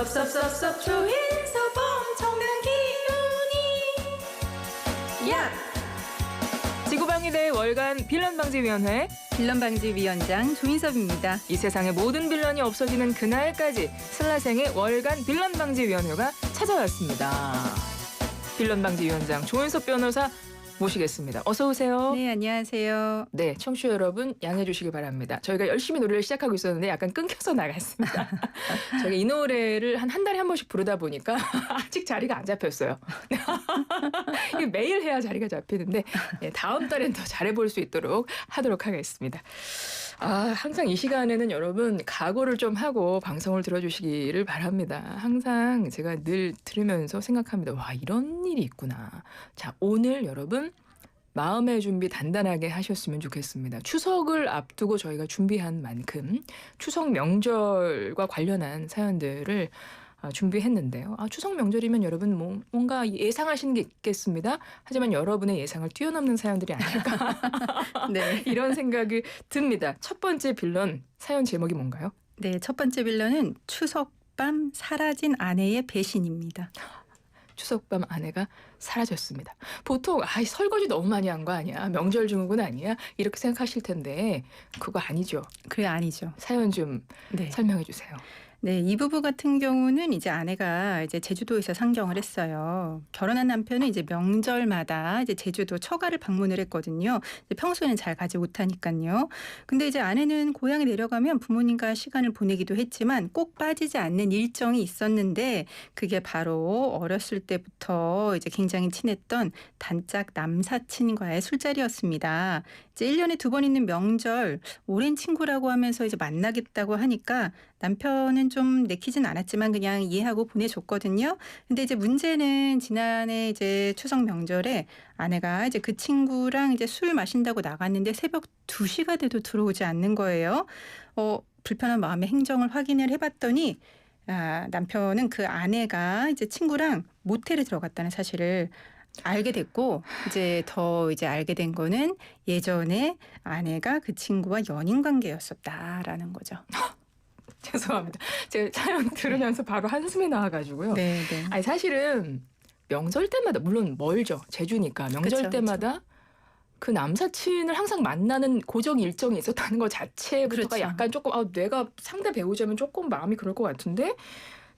섭섭섭섭 엄청난 기운이 야 지구방위대 월간 빌런방지위원회 빌런방지위원장 조인섭입니다. 이 세상의 모든 빌런이 없어지는 그날까지 슬라생의 월간 빌런방지위원회가 찾아왔습니다. 빌런방지위원장 조인섭 변호사 모시겠습니다. 어서 오세요. 네, 안녕하세요. 네, 청취 자 여러분 양해해 주시기 바랍니다. 저희가 열심히 노래를 시작하고 있었는데 약간 끊겨서 나갔습니다. 저희가 이 노래를 한 한 달에 한 번씩 부르다 보니까 아직 자리가 안 잡혔어요. 이게 매일 해야 자리가 잡히는데 네, 다음 달엔 더 잘해 볼 수 있도록 하도록 하겠습니다. 아, 항상 이 시간에는 여러분 각오를 좀 하고 방송을 들어주시기를 바랍니다. 항상 제가 늘 들으면서 생각합니다. 와, 이런 일이 있구나. 자, 오늘 여러분 마음의 준비 단단하게 하셨으면 좋겠습니다. 추석을 앞두고 저희가 준비한 만큼 추석 명절과 관련한 사연들을 아, 준비했는데요. 아, 추석 명절이면 여러분 뭐 뭔가 예상하시는 게 있겠습니다. 하지만 여러분의 예상을 뛰어넘는 사연들이 아닐까 네. 이런 생각이 듭니다. 첫 번째 빌런 사연 제목이 뭔가요? 네, 첫 번째 빌런은 추석 밤 사라진 아내의 배신입니다. 추석밤 아내가 사라졌습니다. 보통 아 설거지 너무 많이 한 거 아니야? 명절 증후군 아니야? 이렇게 생각하실 텐데 그거 아니죠. 그게 아니죠. 사연 좀 네. 설명해 주세요. 네, 이 부부 같은 경우는 이제 아내가 이제 제주도에서 상경을 했어요. 결혼한 남편은 이제 명절마다 이제 제주도 처가를 방문을 했거든요. 평소에는 잘 가지 못하니까요. 근데 이제 아내는 고향에 내려가면 부모님과 시간을 보내기도 했지만 꼭 빠지지 않는 일정이 있었는데 그게 바로 어렸을 때부터 이제 굉장히 친했던 단짝 남사친과의 술자리였습니다. 이제 1년에 두 번 있는 명절 오랜 친구라고 하면서 이제 만나겠다고 하니까 남편은 좀 내키진 않았지만 그냥 이해하고 보내줬거든요. 근데 이제 문제는 지난해 이제 추석 명절에 아내가 이제 그 친구랑 이제 술 마신다고 나갔는데 새벽 2시가 돼도 들어오지 않는 거예요. 어, 불편한 마음에 행정을 확인을 해봤더니 아, 남편은 그 아내가 이제 친구랑 모텔에 들어갔다는 사실을 알게 됐고 이제 더 이제 알게 된 거는 예전에 아내가 그 친구와 연인 관계였었다라는 거죠. 죄송합니다. 제가 사연 들으면서 바로 한숨이 나와가지고요. 네, 네. 아니 사실은 명절 때마다 물론 멀죠 제주니까 명절 그쵸, 때마다 그 남사친을 항상 만나는 고정 일정이 있었다는 것 자체부터가 그렇죠. 약간 조금 아 내가 상대 배우자면 조금 마음이 그럴 것 같은데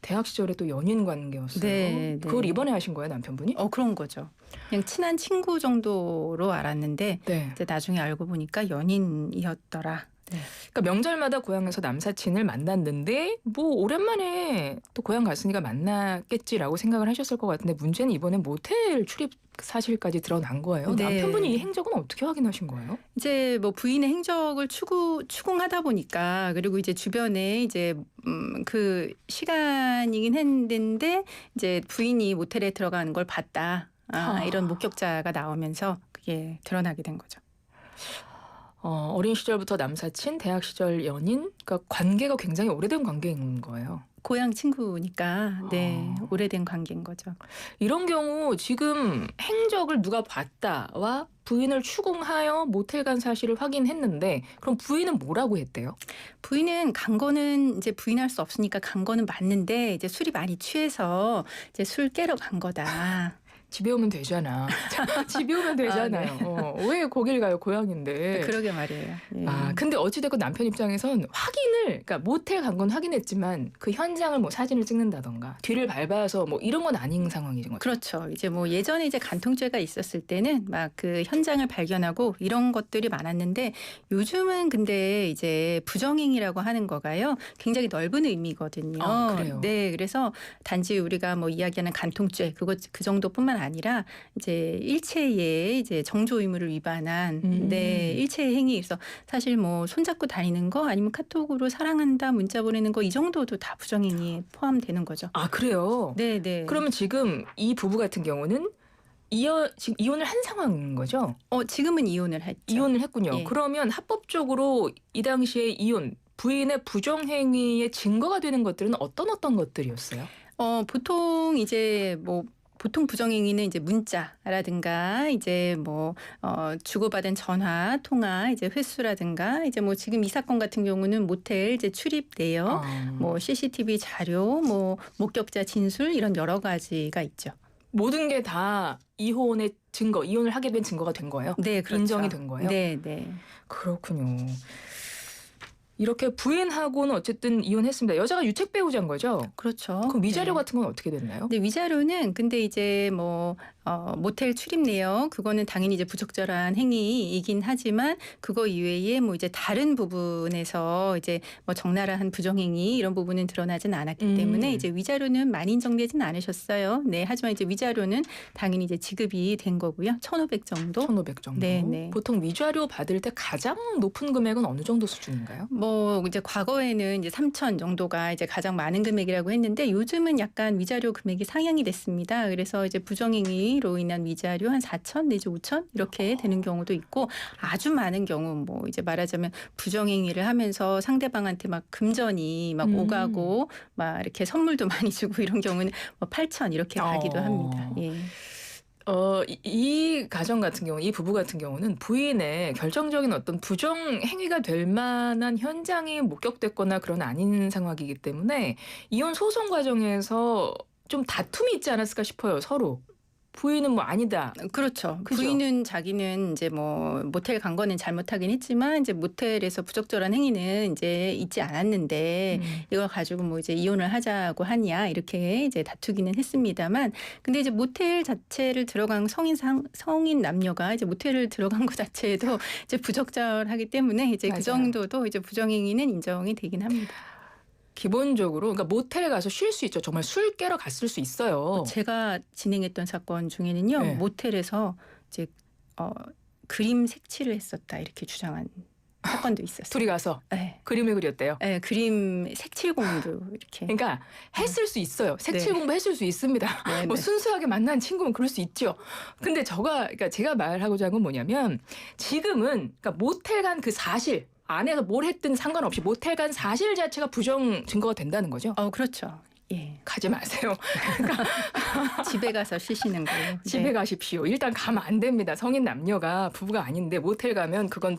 대학 시절에 또 연인 관계였어요. 네, 네. 그걸 이번에 하신 거예요 남편분이? 어 그런 거죠. 그냥 친한 친구 정도로 알았는데 네. 이제 나중에 알고 보니까 연인이었더라. 네. 그러니까 명절마다 고향에서 남사친을 만났는데 뭐 오랜만에 또 고향 갔으니까 만났겠지라고 생각을 하셨을 것 같은데 문제는 이번에 모텔 출입 사실까지 드러난 거예요. 네. 남편분이 이 행적은 어떻게 확인하신 거예요? 이제 뭐 부인의 행적을 추구 추궁하다 보니까 그리고 이제 주변에 이제 음, 그 시간이긴 했는데 이제 부인이 모텔에 들어가는 걸 봤다. 아, 아. 이런 목격자가 나오면서 그게 드러나게 된 거죠. 어, 어린 시절부터 남사친, 대학 시절 연인, 그러니까 관계가 굉장히 오래된 관계인 거예요. 고향 친구니까 네 아. 오래된 관계인 거죠. 이런 경우 지금 행적을 누가 봤다와 부인을 추궁하여 모텔 간 사실을 확인했는데 그럼 부인은 뭐라고 했대요? 부인은 간 거는 이제 부인할 수 없으니까 간 거는 맞는데 이제 술이 많이 취해서 이제 술 깨러 간 거다. 집에 오면 되잖아. 집에 오면 되잖아요. 어, 왜 거길 가요? 고향인데. 그러게 말이에요. 예. 아, 근데 어찌됐건 남편 입장에선 확인을, 그러니까 모텔 간 건 확인했지만 그 현장을 뭐 사진을 찍는다던가 뒤를 밟아서 뭐 이런 건 아닌 상황인 거죠. 그렇죠. 이제 뭐 예전에 이제 간통죄가 있었을 때는 막 그 현장을 발견하고 이런 것들이 많았는데 요즘은 근데 이제 부정행위라고 하는 거가요. 굉장히 넓은 의미거든요. 아, 그래요? 네. 그래서 단지 우리가 뭐 이야기하는 간통죄 그거 그 정도뿐만 아니라 이제 일체의 이제 정조 의무를 위반한 음. 네, 일체의 행위 그래서 사실 뭐 손잡고 다니는 거 아니면 카톡으로 사랑한다 문자 보내는 거 이 정도도 다 부정행위에 포함되는 거죠. 아, 그래요? 네, 네. 그러면 지금 이 부부 같은 경우는 이어, 지금 이혼을 한 상황인 거죠? 어 지금은 이혼을 했죠. 이혼을 했군요. 예. 그러면 합법적으로 이 당시에 이혼, 부인의 부정행위의 증거가 되는 것들은 어떤 어떤 것들이었어요? 어 보통 이제 뭐 보통 부정행위는 이제 문자라든가 이제 뭐 어, 주고받은 전화, 통화, 이제 횟수라든가 이제 뭐 지금 이 사건 같은 경우는 모텔 이제 출입 내역, 어. 뭐 CCTV 자료, 뭐 목격자 진술 이런 여러 가지가 있죠. 모든 게 다 이혼의 증거, 이혼을 하게 된 증거가 된 거예요. 네, 그렇죠. 인정이 된 거예요? 네, 네. 그렇군요. 이렇게 부인하고는 어쨌든 이혼했습니다. 여자가 유책 배우자인 거죠? 그렇죠. 그럼 위자료 네. 같은 건 어떻게 됐나요? 근데 위자료는 근데 이제 뭐 어, 모텔 출입 내역 그거는 당연히 이제 부적절한 행위이긴 하지만 그거 이외에 뭐 이제 다른 부분에서 이제 뭐 적나라한 부정행위 이런 부분은 드러나진 않았기 음. 때문에 이제 위자료는 많이 인정되진 않으셨어요. 네, 하지만 이제 위자료는 당연히 이제 지급이 된 거고요. 1,500 정도. 1,500 정도. 네, 네. 보통 위자료 받을 때 가장 높은 금액은 어느 정도 수준인가요? 뭐 이제 과거에는 이제 3천 정도가 이제 가장 많은 금액이라고 했는데 요즘은 약간 위자료 금액이 상향이 됐습니다. 그래서 이제 부정행위로 인한 위자료 한 4천 내지 5천 이렇게 되는 경우도 있고 아주 많은 경우 뭐 이제 말하자면 부정행위를 하면서 상대방한테 막 금전이 막 음. 오가고 막 이렇게 선물도 많이 주고 이런 경우는 뭐 8천 이렇게 가기도 어. 합니다. 예. 어, 이, 이 가정 같은 경우, 이 부부 같은 경우는 부인의 결정적인 어떤 부정 행위가 될 만한 현장이 목격됐거나 그런 아닌 상황이기 때문에 이혼 소송 과정에서 좀 다툼이 있지 않았을까 싶어요, 서로. 부인은 뭐 아니다. 그렇죠. 그죠? 부인은 자기는 이제 뭐 모텔 간 거는 잘못하긴 했지만 이제 모텔에서 부적절한 행위는 이제 있지 않았는데 음. 이걸 가지고 뭐 이제 이혼을 하자고 하냐 이렇게 이제 다투기는 했습니다만 근데 이제 모텔 자체를 들어간 성인 상, 성인 남녀가 이제 모텔을 들어간 것 자체도 이제 부적절하기 때문에 이제 맞아요. 그 정도도 이제 부정행위는 인정이 되긴 합니다. 기본적으로 그러니까 모텔에 가서 쉴 수 있죠. 정말 술 깨러 갔을 수 있어요. 제가 진행했던 사건 중에는요 네. 모텔에서 이제 어, 그림 색칠을 했었다 이렇게 주장한 사건도 있었어요. 둘이 가서 네. 그림을 그렸대요. 네, 그림 색칠 공부 이렇게. 그러니까 했을 수 있어요. 색칠 네. 공부 했을 수 있습니다. 네, 뭐 네. 순수하게 만난 친구면 그럴 수 있죠. 근데 저가 그러니까 제가 말하고자 한 건 뭐냐면 지금은 그러니까 모텔 간 그 사실 안에서 뭘 했든 상관없이 모텔 간 사실 자체가 부정 증거가 된다는 거죠. 어 그렇죠. 예. 가지 마세요. 집에 가서 쉬시는 거예요. 집에 네. 가십시오. 일단 가면 안 됩니다. 성인 남녀가 부부가 아닌데 모텔 가면 그건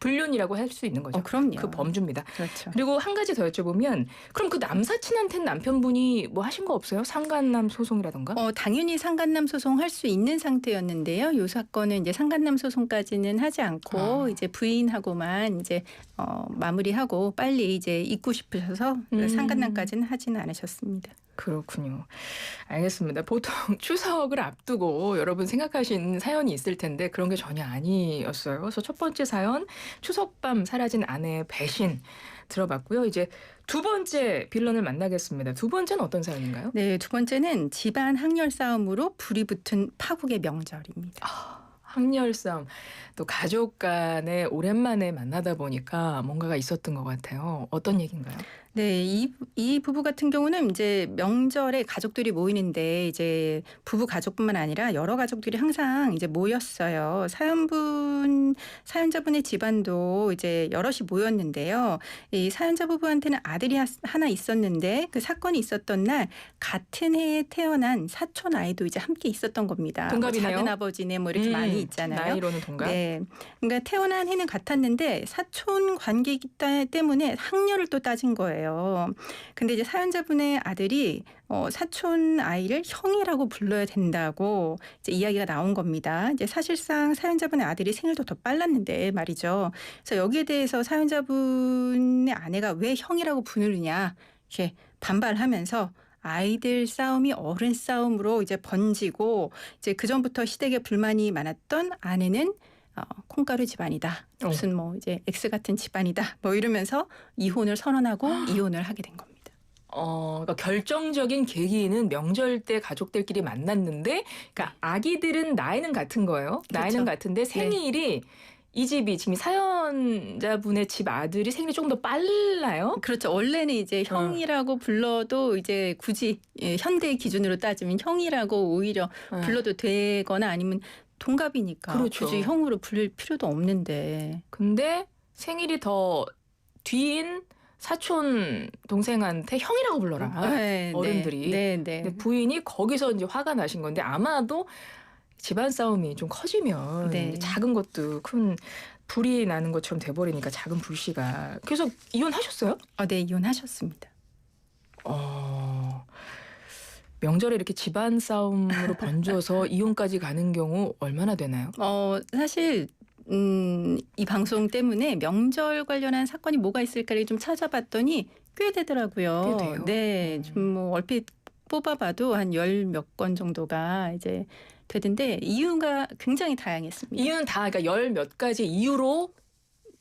불륜이라고 할 수 있는 거죠. 어 그럼요. 그 범주입니다. 그렇죠. 그리고 한 가지 더 여쭤보면 그럼 그 남사친한테는 남편분이 뭐 하신 거 없어요? 상간남 소송이라던가? 어 당연히 상간남 소송 할 수 있는 상태였는데요. 요 사건은 이제 상간남 소송까지는 하지 않고 아. 이제 부인하고만 이제 어 마무리하고 빨리 이제 잊고 싶으셔서 음. 상간남까지는 하지는 않으셨습니다. 그렇군요. 알겠습니다. 보통 추석을 앞두고 여러분 생각하신 사연이 있을 텐데 그런 게 전혀 아니었어요. 그래서 첫 번째 사연 추석밤 사라진 아내의 배신 들어봤고요. 이제 두 번째 빌런을 만나겠습니다. 두 번째는 어떤 사연인가요? 네, 두 번째는 집안 학렬 싸움으로 불이 붙은 파국의 명절입니다. 학렬 싸움 또 가족 간에 오랜만에 만나다 보니까 뭔가가 있었던 것 같아요. 어떤 얘기인가요? 네, 이, 이 부부 같은 경우는 이제 명절에 가족들이 모이는데 이제 부부 가족뿐만 아니라 여러 가족들이 항상 이제 모였어요. 사연분, 사연자분의 집안도 이제 여럿이 모였는데요. 이 사연자 부부한테는 아들이 하- 하나 있었는데 그 사건이 있었던 날 같은 해에 태어난 사촌 아이도 이제 함께 있었던 겁니다. 동갑이네요. 뭐 작은 아버지네 뭐 이렇게 음, 많이 있잖아요. 나이로는 동갑. 네. 그러니까 태어난 해는 같았는데 사촌 따- 때문에 학렬을 또 따진 거예요. 근데 이제 사연자분의 아들이 어, 사촌 아이를 형이라고 불러야 된다고 이제 이야기가 나온 겁니다. 이제 사실상 사연자분의 아들이 생일도 더 빨랐는데 말이죠. 그래서 여기에 대해서 사연자분의 아내가 왜 형이라고 부르느냐 이렇게 반발하면서 아이들 싸움이 어른 싸움으로 이제 번지고 이제 그 전부터 시댁에 불만이 많았던 아내는 어, 콩가루 집안이다. 어. 무슨 뭐 이제 X 같은 집안이다. 뭐 이러면서 이혼을 선언하고 이혼을 하게 된 겁니다. 어, 그러니까 결정적인 계기는 명절 때 가족들끼리 만났는데, 그러니까 아기들은 나이는 같은 거예요. 나이는 그렇죠. 같은데 생일이 이 집이 지금 사연자분의 집 아들이 생일이 조금 더 빨라요. 그렇죠. 원래는 이제 어. 형이라고 불러도 이제 굳이 예, 현대 기준으로 따지면 형이라고 오히려 네. 불러도 되거나 아니면 동갑이니까 그렇죠. 굳이 형으로 부를 필요도 없는데 근데 생일이 더 뒤인 사촌 동생한테 형이라고 불러라. 네, 어른들이. 네, 네. 근데 부인이 거기서 이제 화가 나신 건데 아마도 집안 싸움이 좀 커지면 네. 작은 것도 큰 불이 나는 것처럼 돼버리니까 작은 불씨가 그래서 이혼하셨어요? 어, 네, 이혼하셨습니다. 어, 명절에 이렇게 집안 싸움으로 번져서 이혼까지 가는 경우 얼마나 되나요? 어, 사실 음, 이 방송 때문에 명절 관련한 사건이 뭐가 있을까를 좀 찾아봤더니 꽤 되더라고요. 꽤 돼요? 네, 음. 좀뭐 얼핏 뽑아봐도 한 열 몇 건 정도가 이제 되던데 이유가 굉장히 다양했습니다. 이유는 다 그러니까 열 몇 가지 이유로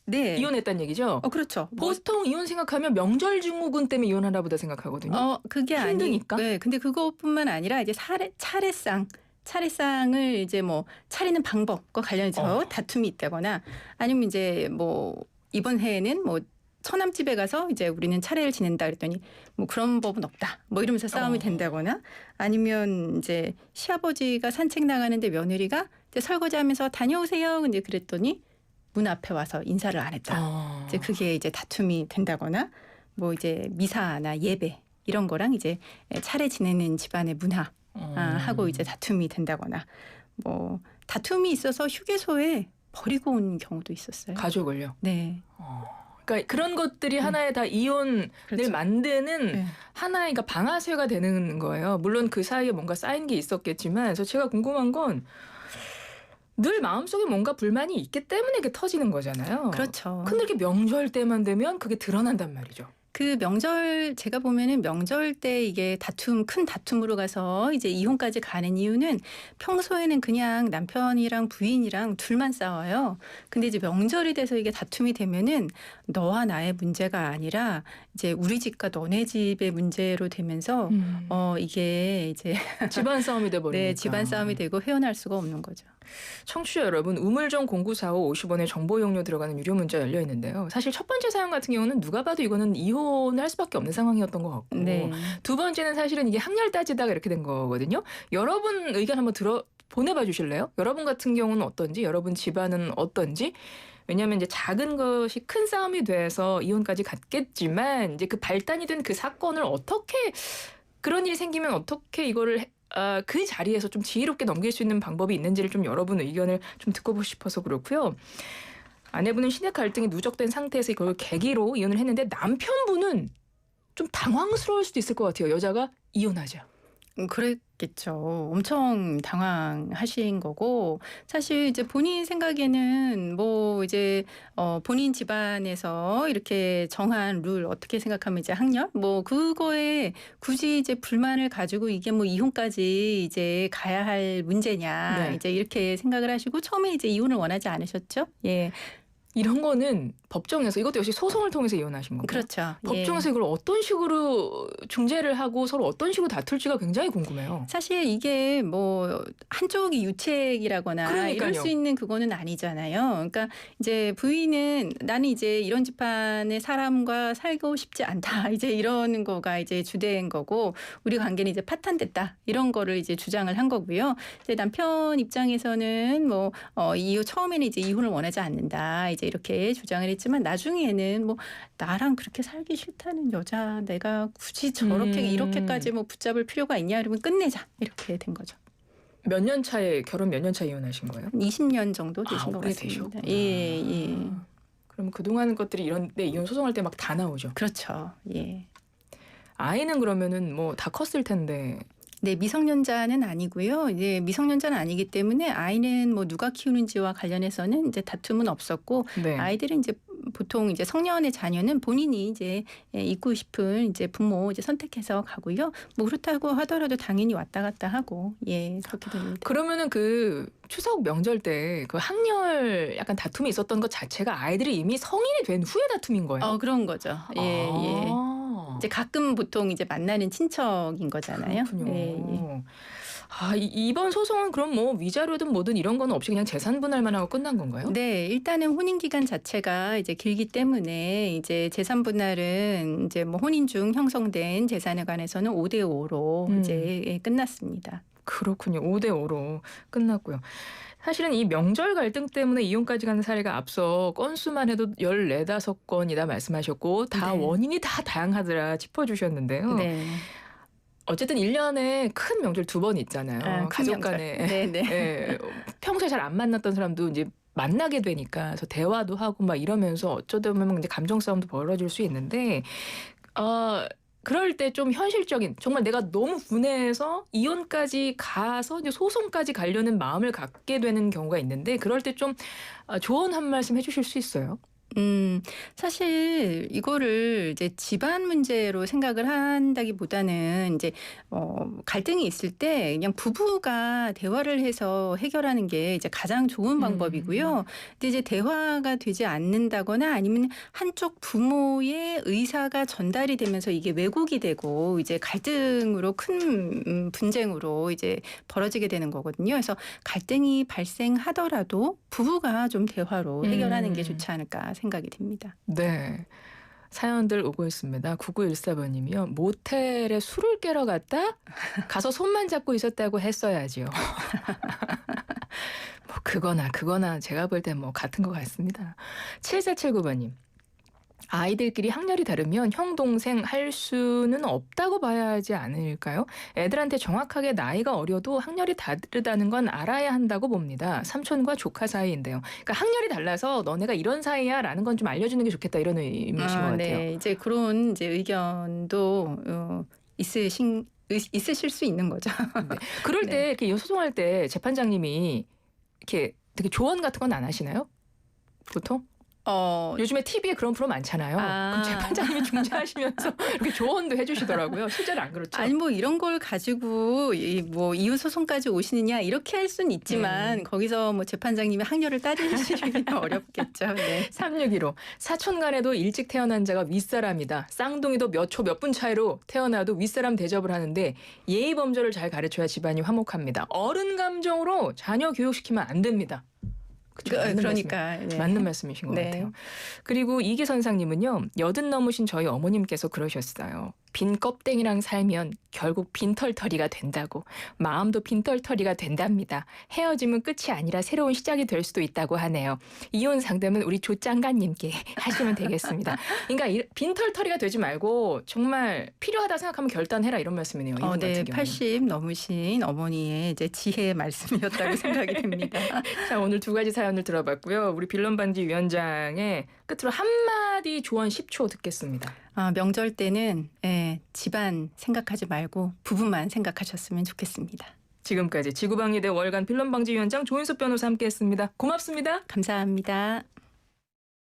네. 이혼했다는 얘기죠. 어, 그렇죠. 뭐, 보통 이혼 생각하면 명절 증후군 때문에 이혼하나 보다 생각하거든요. 어, 그게 아니. 힘드니까? 네, 근데 그것뿐만 아니라 이제 차례 차례상 차례상을 이제 뭐 차리는 방법과 관련해서 어. 다툼이 있다거나 아니면 이제 뭐 이번 해에는 뭐 처남 집에 가서 이제 우리는 차례를 지낸다 그랬더니 뭐 그런 법은 없다. 뭐 이러면서 싸움이 어. 된다거나 아니면 이제 시아버지가 산책 나가는데 며느리가 이제 설거지하면서 다녀오세요. 근데 그랬더니 문 앞에 와서 인사를 안 했다. 어. 이제 그게 이제 다툼이 된다거나 뭐 이제 미사나 예배 이런 거랑 이제 차례 지내는 집안의 문화 어. 아, 하고 이제 다툼이 된다거나 뭐 다툼이 있어서 휴게소에 버리고 온 경우도 있었어요. 가족을요. 네. 어. 그러니까 그런 것들이 네. 하나의 다 이혼을 그렇죠. 만드는 네. 하나의 그러니까 방아쇠가 되는 거예요. 물론 그 사이에 뭔가 쌓인 게 있었겠지만, 그래서 제가 궁금한 건 늘 마음속에 뭔가 불만이 있기 때문에 이게 터지는 거잖아요. 그렇죠. 근데 이렇게 명절 때만 되면 그게 드러난단 말이죠. 그 명절 제가 보면은 명절 때 이게 다툼 큰 다툼으로 가서 이제 이혼까지 가는 이유는 평소에는 그냥 남편이랑 부인이랑 둘만 싸워요. 근데 이제 명절이 돼서 이게 다툼이 되면은 너와 나의 문제가 아니라 이제 우리 집과 너네 집의 문제로 되면서 어 이게 이제 집안 싸움이 돼 버리니까. 네 집안 싸움이 되고 헤어날 수가 없는 거죠. 청취자 여러분, 우물정 0945 50원의 정보 이용료 들어가는 유료 문자 열려 있는데요. 사실 첫 번째 사연 같은 경우는 누가 봐도 이거는 이혼을 할 수밖에 없는 상황이었던 것 같고, 네. 두 번째는 사실은 이게 학렬 따지다가 이렇게 된 거거든요. 여러분 의견 한번 들어 보내봐 주실래요? 여러분 같은 경우는 어떤지, 여러분 집안은 어떤지. 왜냐하면 이제 작은 것이 큰 싸움이 돼서 이혼까지 갔겠지만 이제 그 발단이 된 그 사건을 어떻게 그런 일이 생기면 어떻게 이거를 해- 아, 그 자리에서 좀 지혜롭게 넘길 수 있는 방법이 있는지를 좀 여러분 의견을 좀 듣고 싶어서 그렇고요. 아내분은 신뢰 갈등이 누적된 상태에서 이걸 계기로 이혼을 했는데 남편분은 좀 당황스러울 수도 있을 것 같아요. 여자가 이혼하자. 음, 그랬겠죠. 엄청 당황하신 거고 사실 이제 본인 생각에는 뭐 이제 어 본인 집안에서 이렇게 정한 룰 어떻게 생각하면 이제 학렬 뭐 그거에 굳이 이제 불만을 가지고 이게 뭐 이혼까지 이제 가야 할 문제냐 네. 이제 이렇게 생각을 하시고 처음에 이제 이혼을 원하지 않으셨죠? 예, 이런 거는 법정에서 이것도 역시 소송을 통해서 이혼하신 거고. 그렇죠. 예. 법정에서 이걸 어떤 식으로 중재를 하고 서로 어떤 식으로 다툴지가 굉장히 궁금해요. 사실 이게 뭐 한쪽이 유책이라거나 그러니까요. 이럴 수 있는 그거는 아니잖아요. 그러니까 이제 부인은 나는 이제 이런 집안의 사람과 살고 싶지 않다. 이제 이러는 거가 이제 주된 거고 우리 관계는 이제 파탄됐다. 이런 거를 이제 주장을 한 거고요. 이제 남편 입장에서는 뭐 어, 이후 처음에는 이제 이혼을 원하지 않는다. 이제 이렇게 주장을 했지만 나중에는 뭐 나랑 그렇게 살기 싫다는 여자 내가 굳이 저렇게 음. 이렇게까지 뭐 붙잡을 필요가 있냐 이러면 끝내자 이렇게 된 거죠. 몇 년 차에 결혼 몇 년차 이혼하신 거예요? 한 20년 정도 되신 아, 것 같습니다. 되셨구나. 예, 예. 그럼 그동안 것들이 이런 데 이혼 소송할 때 막 다 나오죠. 그렇죠. 예. 아이는 그러면은 뭐 다 컸을 텐데 네, 미성년자는 아니고요. 이제 미성년자는 아니기 때문에 아이는 뭐 누가 키우는지와 관련해서는 이제 다툼은 없었고 네. 아이들은 이제 보통 이제 성년의 자녀는 본인이 이제 예, 있고 싶은 이제 부모 이제 선택해서 가고요. 뭐 그렇다고 하더라도 당연히 왔다 갔다 하고 예 그렇게 됩니다. 그러면은 그 추석 명절 때 그 학렬 약간 다툼이 있었던 것 자체가 아이들이 이미 성인이 된 후에 다툼인 거예요. 어 그런 거죠. 예 예. 아, 이제 가끔 보통 이제 만나는 친척인 거잖아요. 그렇군요. 예, 예. 아, 이, 이번 소송은 그럼 뭐 위자료든 뭐든 이런 건 없이 그냥 재산 분할만 하고 끝난 건가요? 네, 일단은 혼인 기간 자체가 이제 길기 때문에 이제 재산 분할은 이제 뭐 혼인 중 형성된 재산에 관해서는 5대 5로 음. 이제 예, 끝났습니다. 그렇군요. 5대 5로 끝났고요. 사실은 이 명절 갈등 때문에 이혼까지 가는 사례가 앞서 건수만 해도 14, 5건이다 말씀하셨고 다 네. 원인이 다 다양하더라 짚어주셨는데요. 네. 어쨌든 1년에 큰 명절 두 번 있잖아요. 아, 큰 가족 명절. 간에 네, 네. 예, 평소에 잘 안 만났던 사람도 이제 만나게 되니까 그래서 대화도 하고 막 이러면서 어쩌다 보면 이제 감정 싸움도 벌어질 수 있는데 어 그럴 때 좀 현실적인 정말 내가 너무 분해해서 이혼까지 가서 이제 소송까지 가려는 마음을 갖게 되는 경우가 있는데 그럴 때좀 아, 조언 한 말씀 해주실 수 있어요? 음, 사실 이거를 이제 집안 문제로 생각을 한다기보다는 이제 어, 갈등이 있을 때 그냥 부부가 대화를 해서 해결하는 게 이제 가장 좋은 음. 방법이고요. 근데 이제 대화가 되지 않는다거나 아니면 한쪽 부모의 의사가 전달이 되면서 이게 왜곡이 되고 이제 갈등으로 큰 음, 분쟁으로 이제 벌어지게 되는 거거든요. 그래서 갈등이 발생하더라도 부부가 좀 대화로 해결하는 게 음. 좋지 않을까 생각이 듭니다. 네. 사연들 오고 있습니다. 9914번님이요. 모텔에 술을 깨러 갔다? 가서 손만 잡고 있었다고 했어야지요. 뭐 그거나 그거나 제가 볼땐뭐 같은 것 같습니다. 7479번님. 아이들끼리 학렬이 다르면 형 동생 할 수는 없다고 봐야 하지 않을까요? 애들한테 정확하게 나이가 어려도 학렬이 다르다는 건 알아야 한다고 봅니다. 삼촌과 조카 사이인데요. 그러니까 학렬이 달라서 너네가 이런 사이야 라는 건 좀 알려주는 게 좋겠다 이런 의미신 것 같아요. 네, 이제 그런 이제 의견도 어, 있으신 의- 있으실 수 있는 거죠. 그럴 네. 때 이렇게 소송할 때 재판장님이 이렇게 되게 조언 같은 건 안 하시나요? 보통 어, 요즘에 TV에 그런 프로 많잖아요. 아. 그럼 재판장님이 중재하시면서 이렇게 조언도 해주시더라고요. 실제로 안 그렇죠? 아니 뭐 이런 걸 가지고 이 뭐 이혼 소송까지 오시느냐 이렇게 할 수는 있지만 음. 거기서 뭐 재판장님이 학렬을 따지시기는 어렵겠죠. 네. 3615 사촌간에도 일찍 태어난 자가 윗사람이다. 쌍둥이도 몇 초 몇 분 차이로 태어나도 윗사람 대접을 하는데 예의 범절을 잘 가르쳐야 집안이 화목합니다. 어른 감정으로 자녀 교육시키면 안 됩니다. 그쵸? 그, 그러니까 네. 맞는 말씀이신 것 네. 같아요. 그리고 이계 선상님은요, 여든 넘으신 저희 어머님께서 그러셨어요. 빈 껍데기랑 살면 결국 빈털터리가 된다고. 마음도 빈털터리가 된답니다. 헤어짐은 끝이 아니라 새로운 시작이 될 수도 있다고 하네요. 이혼 상담은 우리 조장관님께 하시면 되겠습니다. 그러니까 이- 빈털터리가 되지 말고 정말 필요하다 생각하면 결단해라 이런 말씀이네요. 어, 네, 같은 경우는. 80 넘으신 어머니의 이제 지혜의 말씀이었다고 생각이 됩니다. 자, 오늘 두 가지 사연 을 들어봤고요. 우리 빌런 반지 위원장의 끝으로 한마디 조언 10초 듣겠습니다. 아, 명절 때는 예, 집안 생각하지 말고 부부만 생각하셨으면 좋겠습니다. 지금까지 지구방위대 월간 빌런 방지 위원장 조인섭 변호사 함께했습니다. 고맙습니다. 감사합니다.